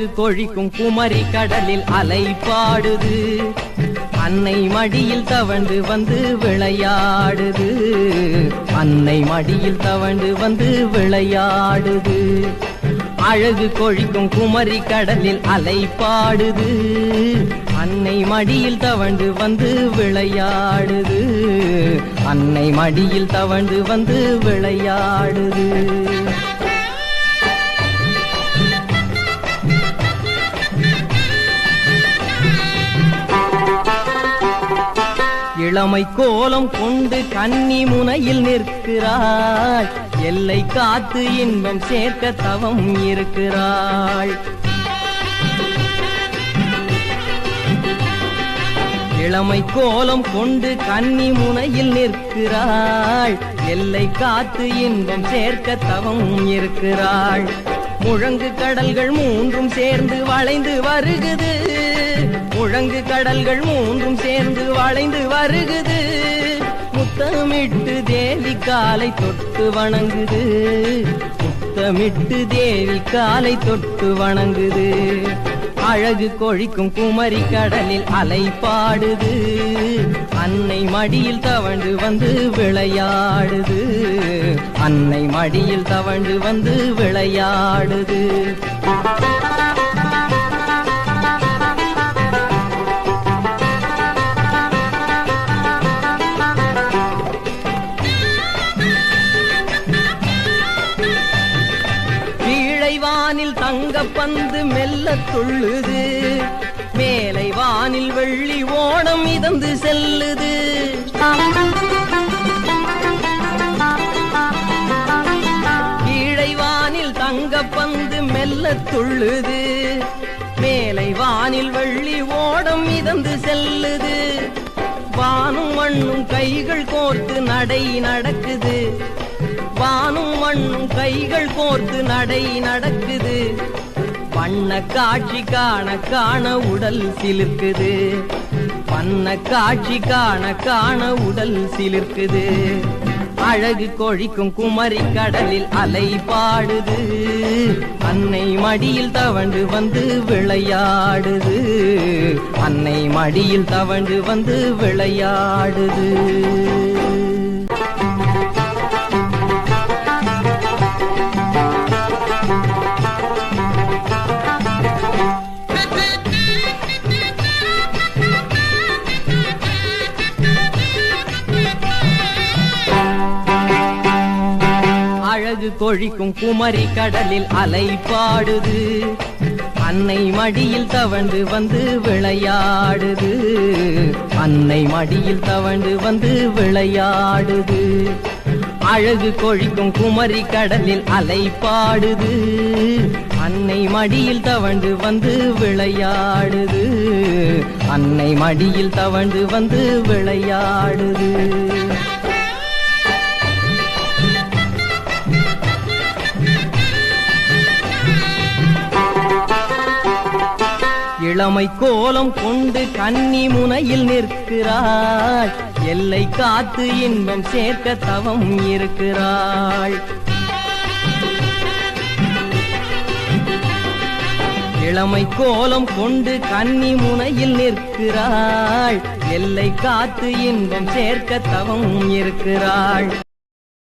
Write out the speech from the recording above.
அழகு கொழிக்கும் குமரி கடலில் அலை பாடுது. அன்னை மடியில் தவண்டு வந்து விளையாடுது. அன்னை மடியில் தவண்டு வந்து விளையாடுது. அழகு கொழிக்கும் குமரி கடலில் அலை பாடுது. அன்னை மடியில் தவண்டு வந்து விளையாடுது. அன்னை மடியில் தவண்டு வந்து விளையாடுது. இளமை கோலம் கொண்டு கன்னி முனையில் நிற்கிறாள். எல்லை காத்து இன்பம் சேர்க்க தவம் இருக்கிறாள். இளமை கோலம் கொண்டு கன்னி முனையில் நிற்கிறாள். எல்லை காத்து இன்பம் சேர்க்க தவம் இருக்கிறாள். முழங்கு கடல்கள் மூன்றும் சேர்ந்து வளைந்து வருகுது. முழங்கு கடல்கள் மூன்றும் சேர்ந்து வளைந்து வருகுது. முத்தமிட்டு தேவி காலை தொட்டு வணங்குது. முத்தமிட்டு தேவி காலை தொட்டு வணங்குது. அழகு கொழிக்கும் குமரி கடலில் அலை பாடுது. அன்னை மடியில் தவண்டு வந்து விளையாடுது. அன்னை மடியில் தவண்டு வந்து விளையாடுது. தங்க தங்கப்பந்து மெல்ல துள்ளுது. மேலை வானில் வெள்ளி ஓணம் இதந்து செல்லுது. கீழை வானில் தங்கப்பந்து மெல்ல துள்ளுது. மேலை வானில் வெள்ளி ஓடம் மிதந்து செல்லுது. வானும் மண்ணும் கைகள் கோர்த்து நடை நடக்குது. வானும் மண்ணும் கைகள் கோர்த்து நடை நடக்குது. வண்ண காட்சி காண காண உடல் சிலிர்க்குது. பண்ண காட்சி காண காண உடல் சிலிர்க்குது. அழகு கொழிக்கும் குமரி கடலில் அலை பாடுது. அன்னை மடியில் தவண்டு வந்து விளையாடுது. அன்னை மடியில் தவண்டு வந்து விளையாடுது. அழகு கொழிக்கும் குமரி கடலில் அலை பாடுது. அன்னை மடியில் தவண்டு வந்து விளையாடுது. அன்னை மடியில் தவண்டு வந்து விளையாடுது. அழகு கொழிக்கும் குமரி கடலில் அலை பாடுது. அன்னை மடியில் தவண்டு வந்து விளையாடுது. அன்னை மடியில் தவண்டு வந்து விளையாடுது. இளமை கோலம் கொண்டு கன்னி முனையில் நிற்கிறாள். எல்லை காத்து இன்பம் சேர்க்க தவம் இருக்கிறாள். இளமை கோலம் கொண்டு கன்னி முனையில் நிற்கிறாள். எல்லை காத்து இன்பம் சேர்க்க தவம் இருக்கிறாள்.